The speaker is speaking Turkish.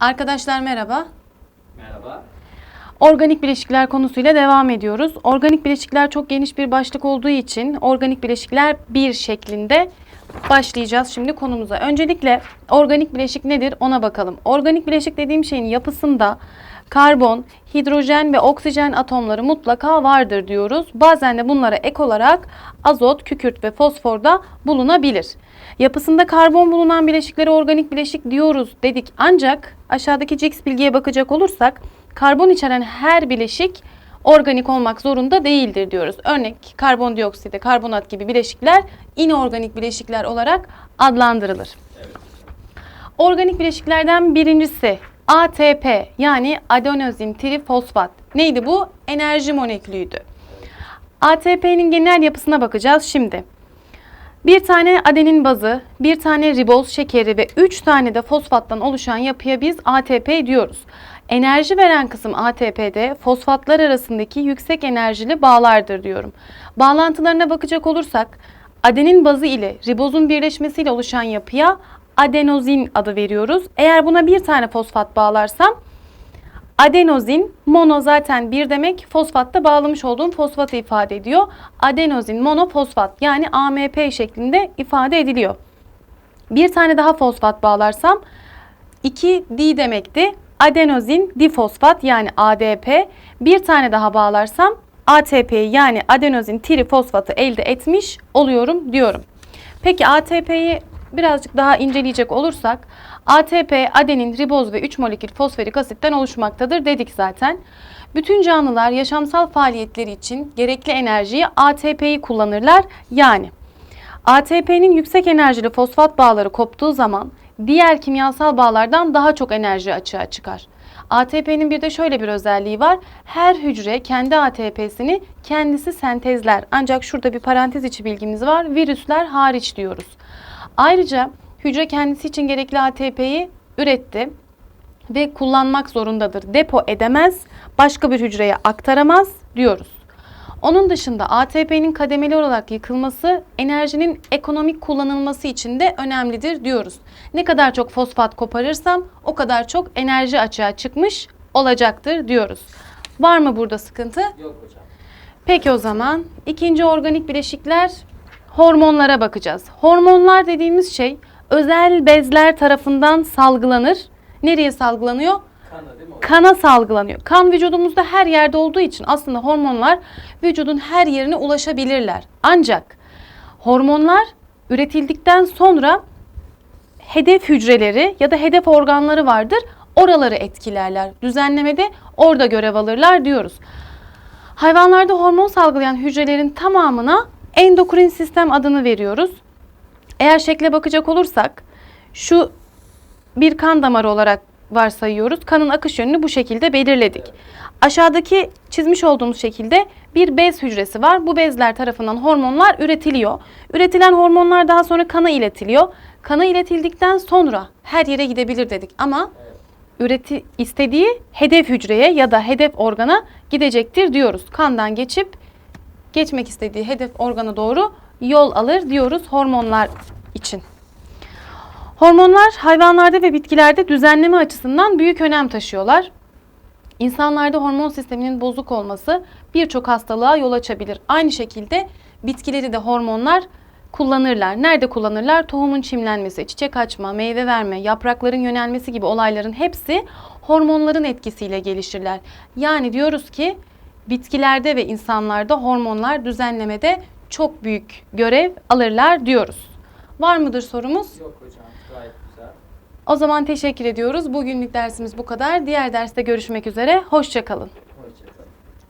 Arkadaşlar merhaba. Merhaba. Organik bileşikler konusuyla devam ediyoruz. Organik bileşikler çok geniş bir başlık olduğu için organik bileşikler bir şeklinde başlayacağız şimdi konumuza. Öncelikle organik bileşik nedir ona bakalım. Organik bileşik dediğim şeyin yapısında karbon, hidrojen ve oksijen atomları mutlaka vardır diyoruz. Bazen de bunlara ek olarak azot, kükürt ve fosfor da bulunabilir. Yapısında karbon bulunan bileşiklere organik bileşik diyoruz dedik. Ancak aşağıdaki Cix bilgiye bakacak olursak karbon içeren her bileşik organik olmak zorunda değildir diyoruz. Örnek karbondioksit, karbonat gibi bileşikler inorganik bileşikler olarak adlandırılır. Organik bileşiklerden birincisi ATP yani adenozin trifosfat. Neydi bu? Enerji molekülüydü. ATP'nin genel yapısına bakacağız şimdi. Bir tane adenin bazı, bir tane riboz şekeri ve 3 tane de fosfattan oluşan yapıya biz ATP diyoruz. Enerji veren kısım ATP'de fosfatlar arasındaki yüksek enerjili bağlardır diyorum. Bağlantılarına bakacak olursak adenin bazı ile ribozun birleşmesiyle oluşan yapıya adenozin adı veriyoruz. Eğer buna bir tane fosfat bağlarsam Adenozin, mono zaten bir demek, fosfatta bağlamış olduğum fosfatı ifade ediyor. Adenozin monofosfat yani AMP şeklinde ifade ediliyor. Bir tane daha fosfat bağlarsam 2D demekti. Adenozin difosfat yani ADP. Bir tane daha bağlarsam ATP yani adenozin trifosfatı elde etmiş oluyorum diyorum. Peki ATP'yi birazcık daha inceleyecek olursak ATP adenin, riboz ve 3 molekül fosforik asitten oluşmaktadır dedik zaten. Bütün canlılar yaşamsal faaliyetleri için gerekli enerjiyi ATP'yi kullanırlar. Yani ATP'nin yüksek enerjili fosfat bağları koptuğu zaman diğer kimyasal bağlardan daha çok enerji açığa çıkar. ATP'nin bir de şöyle bir özelliği var. Her hücre kendi ATP'sini kendisi sentezler. Ancak şurada bir parantez içi bilgimiz var. Virüsler hariç diyoruz. Ayrıca hücre kendisi için gerekli ATP'yi üretti ve kullanmak zorundadır. Depo edemez, başka bir hücreye aktaramaz diyoruz. Onun dışında ATP'nin kademeli olarak yıkılması enerjinin ekonomik kullanılması için de önemlidir diyoruz. Ne kadar çok fosfat koparırsam o kadar çok enerji açığa çıkmış olacaktır diyoruz. Var mı burada sıkıntı? Yok hocam. Peki o zaman ikinci organik bileşikler hormonlara bakacağız. Hormonlar dediğimiz şey özel bezler tarafından salgılanır. Nereye salgılanıyor? Kana değil mi hocam? Kana salgılanıyor. Kan vücudumuzda her yerde olduğu için aslında hormonlar vücudun her yerine ulaşabilirler. Ancak hormonlar üretildikten sonra hedef hücreleri ya da hedef organları vardır. Oraları etkilerler. Düzenlemede orada görev alırlar diyoruz. Hayvanlarda hormon salgılayan hücrelerin tamamına endokrin sistem adını veriyoruz. Eğer şekle bakacak olursak şu bir kan damarı olarak varsayıyoruz. Kanın akış yönünü bu şekilde belirledik. Aşağıdaki çizmiş olduğumuz şekilde bir bez hücresi var. Bu bezler tarafından hormonlar üretiliyor. Üretilen hormonlar daha sonra kana iletiliyor. Kana iletildikten sonra her yere gidebilir dedik ama üreti istediği hedef hücreye ya da hedef organa gidecektir diyoruz. Kandan geçip geçmek istediği hedef organa doğru yol alır diyoruz hormonlar için. Hormonlar hayvanlarda ve bitkilerde düzenleme açısından büyük önem taşıyorlar. İnsanlarda hormon sisteminin bozuk olması birçok hastalığa yol açabilir. Aynı şekilde bitkileri de hormonlar kullanırlar. Nerede kullanırlar? Tohumun çimlenmesi, çiçek açma, meyve verme, yaprakların yönelmesi gibi olayların hepsi hormonların etkisiyle gelişirler. Yani diyoruz ki bitkilerde ve insanlarda hormonlar düzenlemede çok büyük görev alırlar diyoruz. Var mıdır sorumuz? Yok hocam. Gayet güzel. O zaman teşekkür ediyoruz. Bugünlük dersimiz bu kadar. Diğer derste görüşmek üzere. Hoşçakalın.